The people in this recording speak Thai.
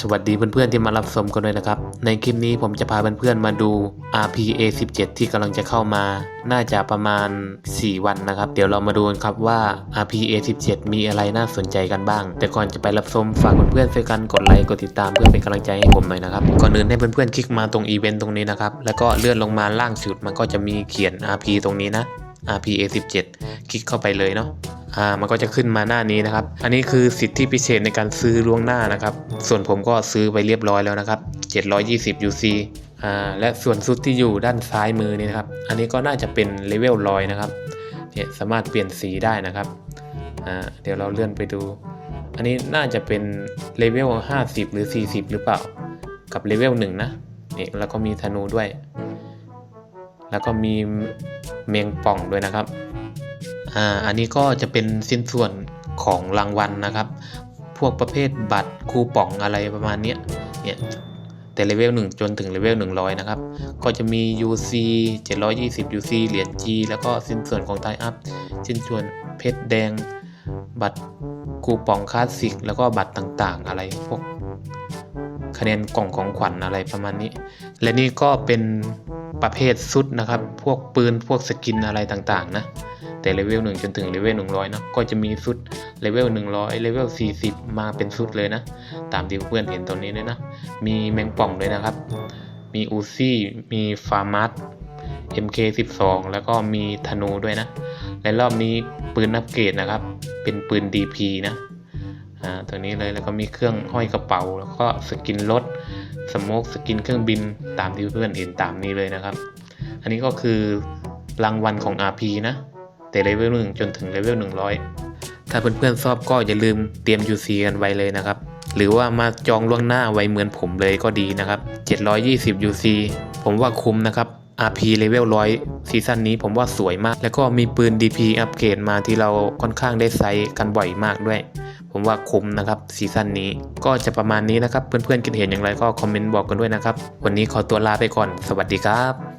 สวัสดีเพื่อนๆที่มารับชมกันด้วยนะครับ ในคลิปนี้ผมจะพาเพื่อนๆมาดู RPA 17 ที่กำลังจะเข้ามา น่าจะประมาณ 4 วันนะครับ เดี๋ยวเรามาดูกันครับว่า RPA 17 มีอะไรน่าสนใจกันบ้าง แต่ก่อนจะไปรับชมฝากเพื่อนๆช่วยกันกดไลค์กดติดตามเพื่อเป็นกำลังใจให้ผมหน่อยนะครับ ก่อนอื่นให้เพื่อนๆคลิกมาตรงอีเวนต์ตรงนี้นะครับ แล้วก็เลื่อนลงมาล่างสุดมันก็จะมีเขียน RP ตรงนี้นะ RPA 17 คลิกเข้าไปเลยเนาะ อ่ามันก็จะขึ้นมาหน้านี้นะครับ อันนี้คือสิทธิพิเศษในการซื้อล่วงหน้านะครับ ส่วนผมก็ซื้อไปเรียบร้อยแล้วนะครับ 720 UC อ่าและส่วนซุดที่อยู่ด้านซ้ายมือนี่นะครับ อันนี้ก็น่าจะเป็นเลเวลร้อยนะครับเนี่ยสามารถเปลี่ยนสีได้นะครับอ่าเดี๋ยวเราเลื่อนไปดู อันนี้น่าจะเป็นเลเวล50 หรือ 40 หรือเปล่า กับเลเวล1นะนี่แล้วก็มีธนูด้วย แล้วก็มีเมงป่องด้วยนะครับ อ่าอันนี้ก็จะเป็นสิ้นส่วนของรางวัลนะครับ พวกประเภทบัตรคูปองอะไรประมาณเนี้ยเนี่ยแต่เลเวล1จนถึงเลเวล100 นะครับ ก็จะมี UC 720 UC เหรียญ G แล้วก็สิ้นส่วนของไทอัพสิ้นส่วนเพชรแดง บัตรคูปองคลาสสิก แล้วก็บัตรต่างๆ อะไรพวกคะแนนกล่องของขวัญอะไรประมาณนี้ และนี่ก็เป็นประเภทซุดนะครับ พวกปืนพวกสกินอะไรต่างๆนะ แต่เลเวล1จนถึงเลเวล100นะก็จะมีซุดเลเวล100เลเวล40 มาเป็นซุดเลยนะ ตามที่เพื่อนเห็นตรงนี้เลยนะ มีแมงป่องด้วยนะครับ มีอูซี่มีฟาร์มัส MK12 แล้วก็มีธนูด้วยนะและรอบนี้ปืนอัปเกรดนะครับ เป็นปืน DP นะอ่าตัวนี้เลยแล้วก็มีเครื่องห้อยกระเป๋า แล้วก็สกินรถสโมกสกินเครื่องบินตามที่เพื่อนเห็นตามนี้เลยนะครับ อันนี้ก็คือรางวัลของ RP นะ แต่เลเวลหนึ่งจนถึงเลเวล100 ถ้าเพื่อนๆชอบก็อย่าลืมเตรียม UC กันไว้เลยนะครับ หรือว่ามาจองล่วงหน้าไว้เหมือนผมเลยก็ดีนะครับ 720 UC ผมว่าคุ้มนะครับ RP เลเวล100 ซีซั่นนี้ผมว่าสวยมาก แล้วก็มีปืน DP อัปเกรดมาที่เราค่อนข้างได้ไซส์กันบ่อยมากด้วย ผมว่าคุ้มนะครับซีซั่นนี้ก็จะประมาณนี้นะครับ เพื่อนๆคิดเห็นอย่างไรก็คอมเมนต์บอกกันด้วยนะครับ วันนี้ขอตัวลาไปก่อน สวัสดีครับ